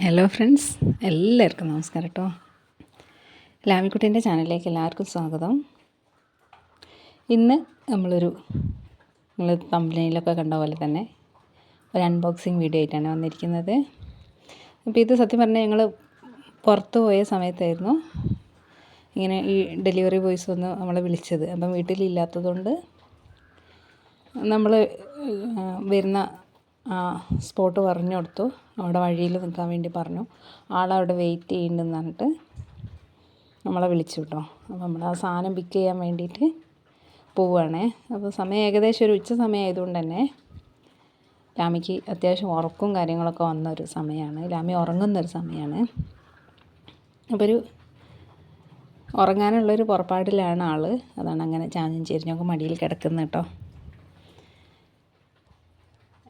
Hello friends എല്ലാവർക്കും നമസ്കാരം കേട്ടോ ലാമിക്കുട്ടീന്റെ ചാനലിലേക്ക് എല്ലാവർക്കും സ്വാഗതം. ഇന്ന് നമ്മളൊരു നിങ്ങൾ തമ്പനയിലൊക്കെ കണ്ട പോലെ തന്നെ ഒരു അൺബോക്സിങ് വീഡിയോ ആയിട്ടാണ് വന്നിരിക്കുന്നത്. അപ്പോൾ ഇത് സത്യം പറഞ്ഞാൽ ഞങ്ങൾ പുറത്ത് പോയ സമയത്തായിരുന്നു. ഇങ്ങനെ ഈ ഡെലിവറി ബോയ്സ് ഒന്ന് നമ്മളെ വിളിച്ചത്. അപ്പം വീട്ടിലില്ലാത്തതുകൊണ്ട് നമ്മൾ വരുന്ന സ്പോട്ട് പറഞ്ഞു കൊടുത്തു. അവിടെ വഴിയിൽ നിൽക്കാൻ വേണ്ടി പറഞ്ഞു. ആളവിടെ വെയിറ്റ് ചെയ്യുന്നുണ്ടെന്ന് പറഞ്ഞിട്ട് നമ്മളെ വിളിച്ചു കേട്ടോ അപ്പോൾ നമ്മൾ ആ സാധനം പിക്ക് ചെയ്യാൻ വേണ്ടിയിട്ട് പോവുകയാണേ അപ്പോൾ സമയം ഏകദേശം ഒരു ഉച്ച സമയം ആയതുകൊണ്ട് തന്നെ ലാമിക്ക് അത്യാവശ്യം ഉറക്കും കാര്യങ്ങളൊക്കെ വന്ന ഒരു സമയമാണ് ലാമി ഉറങ്ങുന്നൊരു സമയമാണ് അപ്പോൾ ഒരു ഉറങ്ങാനുള്ളൊരു പുറപ്പാടിലാണ് ആൾ അതാണ് അങ്ങനെ ചാഞ്ഞും ചെരിഞ്ഞൊക്കെ മടിയിൽ കിടക്കുന്നത് കേട്ടോ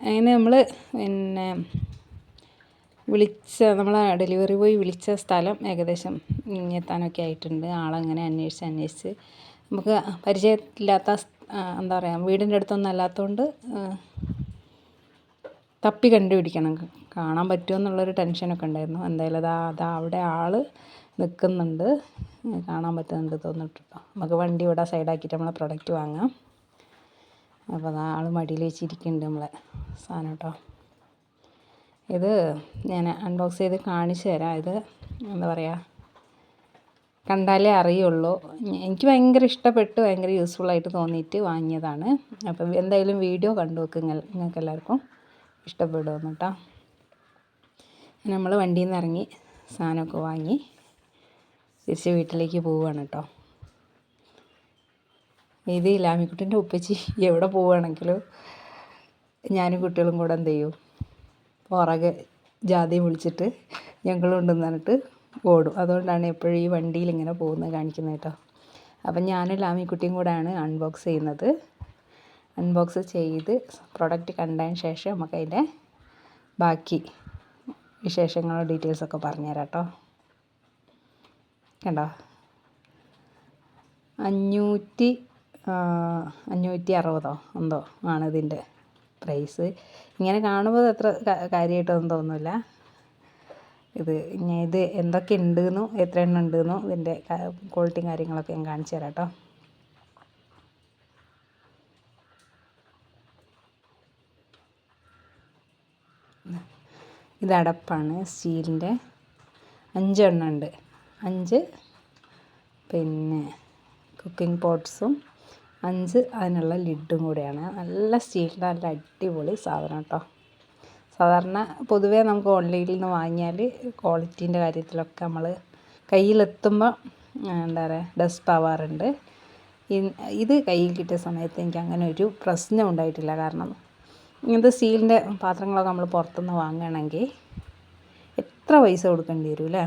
അങ്ങനെ നമ്മൾ പിന്നെ വിളിച്ച നമ്മളെ ഡെലിവറി ബോയ് വിളിച്ച സ്ഥലം ഏകദേശം എത്താനൊക്കെ ആയിട്ടുണ്ട്. ആളങ്ങനെ അന്വേഷിച്ച് അന്വേഷിച്ച്. നമുക്ക് പരിചയമില്ലാത്ത എന്താ പറയുക വീടിന്റെ അടുത്തൊന്നും അല്ലാത്തതുകൊണ്ട് തപ്പി കണ്ടുപിടിക്കണം. കാണാൻ പറ്റുമോ എന്നുള്ളൊരു ടെൻഷനൊക്കെ ഉണ്ടായിരുന്നു. എന്തായാലും അതാ അതാ അവിടെ ആൾ നിൽക്കുന്നുണ്ട് കാണാൻ പറ്റുന്നുണ്ട് തോന്നിട്ടോ നമുക്ക് വണ്ടി ഇവിടെ സൈഡാക്കിയിട്ട് നമ്മളെ പ്രൊഡക്റ്റ് വാങ്ങാം. അപ്പോൾ അതാ ആൾ മടിയിൽ വെച്ചിരിക്കുന്നുണ്ട് നമ്മളെ സാധനം കേട്ടോ ഇത് ഞാൻ അൺബോക്സ് ചെയ്ത് കാണിച്ചു തരാം. ഇത് എന്താ പറയുക കണ്ടാലേ അറിയുള്ളൂ. എനിക്ക് ഭയങ്കര ഇഷ്ടപ്പെട്ട് ഭയങ്കര ആയിട്ട് തോന്നിയിട്ട് വാങ്ങിയതാണ്. അപ്പം എന്തായാലും വീഡിയോ കണ്ടു വെക്കുക നിങ്ങൾക്ക് എല്ലാവർക്കും ഇഷ്ടപ്പെടുമെന്ന് കേട്ടോ നമ്മൾ വണ്ടിയിൽ നിന്ന് ഇറങ്ങി സാധനമൊക്കെ വാങ്ങി തിരിച്ച് വീട്ടിലേക്ക് പോവുകയാണ് കേട്ടോ ഇത് ഇലാമിക്കുട്ടിന്റെ ഉപ്പച്ചി എവിടെ പോവുകയാണെങ്കിലും ഞാനും കുട്ടികളും കൂടെ എന്ത് ചെയ്യും? പുറകെ ജാതി വിളിച്ചിട്ട് ഞങ്ങളുണ്ടെന്ന് പറഞ്ഞിട്ട് ഓടും. അതുകൊണ്ടാണ് എപ്പോഴും ഈ വണ്ടിയിൽ ഇങ്ങനെ പോകുന്നത് കാണിക്കുന്നത് കേട്ടോ. അപ്പം ഞാനും ലാമിക്കുട്ടിയും കൂടെയാണ് അൺബോക്സ് ചെയ്യുന്നത്. അൺബോക്സ് ചെയ്ത് പ്രൊഡക്റ്റ് കണ്ടതിന് ശേഷം നമുക്ക് അതിന്റെ ബാക്കി വിശേഷങ്ങളോ ഡീറ്റെയിൽസൊക്കെ പറഞ്ഞുതരാം കേട്ടോ. കണ്ടോ? അഞ്ഞൂറ്റി അഞ്ഞൂറ്റി അറുപതോ എന്തോ ആണ് ഇതിന്റെ പ്രൈസ്. ഇങ്ങനെ കാണുമ്പോൾ അത്ര കാര്യമായിട്ടൊന്നും തോന്നില്ല ഇത് ഞാൻ ഇത് എന്തൊക്കെ ഉണ്ടെന്നും എത്ര എണ്ണം ഉണ്ടെന്നും ഇതിന്റെ ക്വാളിറ്റിയും കാര്യങ്ങളൊക്കെ ഞാൻ കാണിച്ചു തരാം കേട്ടോ. ഇത് അടപ്പാണ് സ്റ്റീലിന്റെ. അഞ്ചെണ്ണം ഉണ്ട്. അഞ്ച്. പിന്നെ കുക്കിംഗ് പോട്ട്സും അഞ്ച് അതിനുള്ള ലിഡും കൂടെയാണ്. നല്ല സ്റ്റീലിന്റെ നല്ല അടിപൊളി സാധനം കേട്ടോ സാധാരണ പൊതുവേ നമുക്ക് ഓൺലൈനിൽ നിന്ന് വാങ്ങിയാൽ ക്വാളിറ്റീന്റെ കാര്യത്തിലൊക്കെ നമ്മൾ കയ്യിലെത്തുമ്പോൾ എന്താ പറയുക ഡസ്റ്റ് ആവാറുണ്ട്. ഇത് കയ്യിൽ കിട്ടിയ സമയത്ത് എനിക്ക് അങ്ങനെ ഒരു പ്രശ്നം ഉണ്ടായിട്ടില്ല. കാരണം ഇങ്ങനത്തെ സ്റ്റീലിന്റെ പാത്രങ്ങളൊക്കെ നമ്മൾ പുറത്തുനിന്ന് വാങ്ങുകയാണെങ്കിൽ എത്ര പൈസ കൊടുക്കേണ്ടി വരും അല്ലേ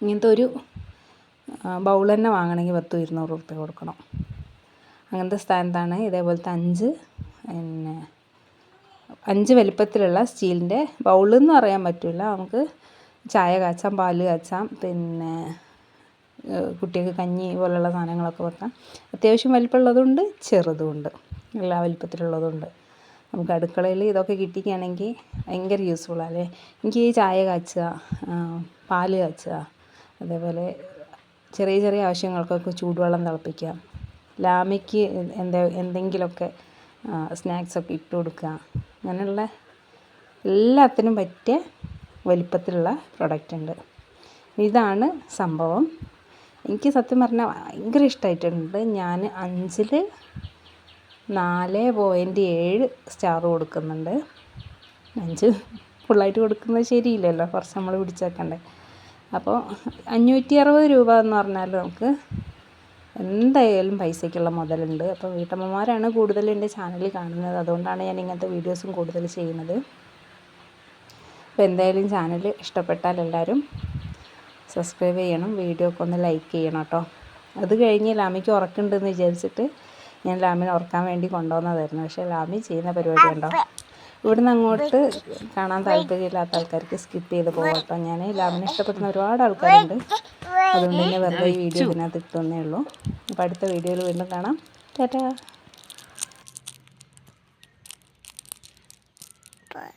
ഇങ്ങനത്തെ ഒരു ബൗൾ തന്നെ വാങ്ങണമെങ്കിൽ പത്തും ഇരുന്നൂറ് റുപ്യ കൊടുക്കണം. അങ്ങനത്തെ സ്ഥാനത്താണ്. ഇതേപോലത്തെ അഞ്ച് പിന്നെ അഞ്ച് വലിപ്പത്തിലുള്ള സ്റ്റീലിന്റെ ബൗളെന്ന് പറയാൻ പറ്റില്ല. നമുക്ക് ചായ കാച്ചാം പാൽ കാച്ചാം പിന്നെ കുട്ടികൾക്ക് കഞ്ഞി പോലുള്ള സാധനങ്ങളൊക്കെ വെക്കാം. അത്യാവശ്യം വലിപ്പമുള്ളതുണ്ട് ചെറുതുമുണ്ട്. എല്ലാ വലിപ്പത്തിലുള്ളതുണ്ട് നമുക്ക് അടുക്കളയിൽ ഇതൊക്കെ കിട്ടിക്കുകയാണെങ്കിൽ ഭയങ്കര യൂസ്ഫുള്ളാണ് അല്ലേ? എനിക്ക് ഈ ചായ കാച്ചുക പാൽ കാച്ചുക അതേപോലെ ചെറിയ ചെറിയ ആവശ്യങ്ങൾക്കൊക്കെ ചൂടുവെള്ളം തിളപ്പിക്കുക ലാമയ്ക്ക് എന്താ എന്തെങ്കിലുമൊക്കെ സ്നാക്സൊക്കെ ഇട്ട് കൊടുക്കുക അങ്ങനെയുള്ള എല്ലാത്തിനും പറ്റിയ വലിപ്പത്തിലുള്ള പ്രൊഡക്റ്റ് ഉണ്ട് ഇതാണ് സംഭവം. എനിക്ക് സത്യം പറഞ്ഞാൽ ഭയങ്കര ഇഷ്ടമായിട്ടുണ്ട് ഞാൻ അഞ്ചിൽ നാല് പോയിന്റ് ഏഴ് സ്റ്റാർ കൊടുക്കുന്നുണ്ട്. അഞ്ച് ഫുള്ളായിട്ട് കൊടുക്കുന്നത് ശരിയില്ലല്ലോ. കുറച്ച് നമ്മൾ പിടിച്ചേക്കണ്ടേ അപ്പോൾ അഞ്ഞൂറ്റി അറുപത് രൂപ എന്ന് പറഞ്ഞാൽ നമുക്ക് എന്തായാലും പൈസയ്ക്കുള്ള മുതലുണ്ട്. അപ്പോൾ വീട്ടമ്മമാരാണ് കൂടുതൽ എന്റെ ചാനലിൽ കാണുന്നത്. അതുകൊണ്ടാണ് ഞാൻ ഇങ്ങനത്തെ വീഡിയോസും കൂടുതൽ ചെയ്യുന്നത്. അപ്പോൾ എന്തായാലും ചാനൽ ഇഷ്ടപ്പെട്ടാൽ എല്ലാവരും സബ്സ്ക്രൈബ് ചെയ്യണം. വീഡിയോ ഒക്കെ ഒന്ന് ലൈക്ക് ചെയ്യണം കേട്ടോ. അത് കഴിഞ്ഞ് ലാമിക്ക് ഉറക്കുന്നുണ്ടെന്ന് വിചാരിച്ചിട്ട് ഞാൻ ലാമിനെ ഉറക്കാൻ വേണ്ടി കൊണ്ടുവന്നതായിരുന്നു. പക്ഷേ ലാമി ചെയ്യുന്ന പരിപാടി ഉണ്ടോ ഇവിടുന്ന് അങ്ങോട്ട് കാണാൻ താല്പര്യമില്ലാത്ത ആൾക്കാർക്ക് സ്കിപ്പ് ചെയ്ത് പോകട്ടോ ഞാൻ ലാമിനെ ഇഷ്ടപ്പെടുന്ന ഒരുപാട് ആൾക്കാരുണ്ട്. അതുകൊണ്ട് തന്നെ വെറുതെ ഈ വീഡിയോ ഇതിനകത്ത് ഇട്ടുതന്നേ ഉള്ളൂ. അപ്പോൾ അടുത്ത വീഡിയോയിൽ വീണ്ടും കാണാം. ടാറ്റാ ഉം? കൈ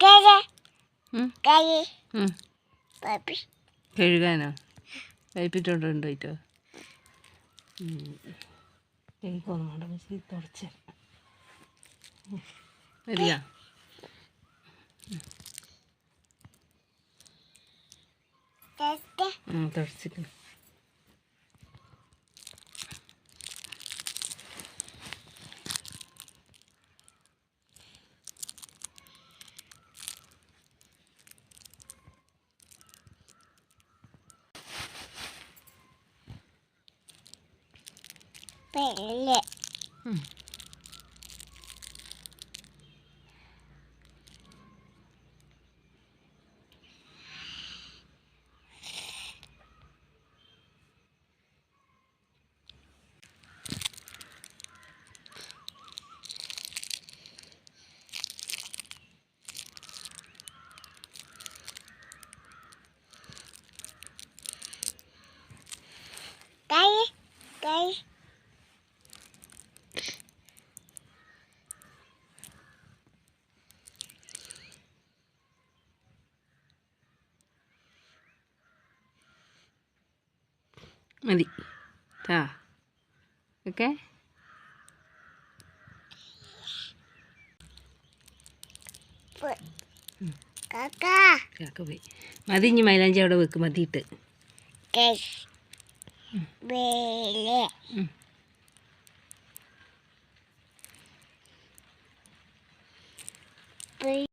ഉം. പപ്പി കഴുകാനോ? പൈപ്പിട്ടോണ്ട് പോയിട്ടോ കഴുകൊന്നും പക്ഷേ തുടച്ച്. വരിക തെറ്റ്. Belle. Hmm. cây cây മതി. ആ ഓക്കെ? കാക്ക. പോയി. മതി ഇനി മൈലാഞ്ചി അവിടെ വെക്ക് മതിയിട്ട്. ഉം.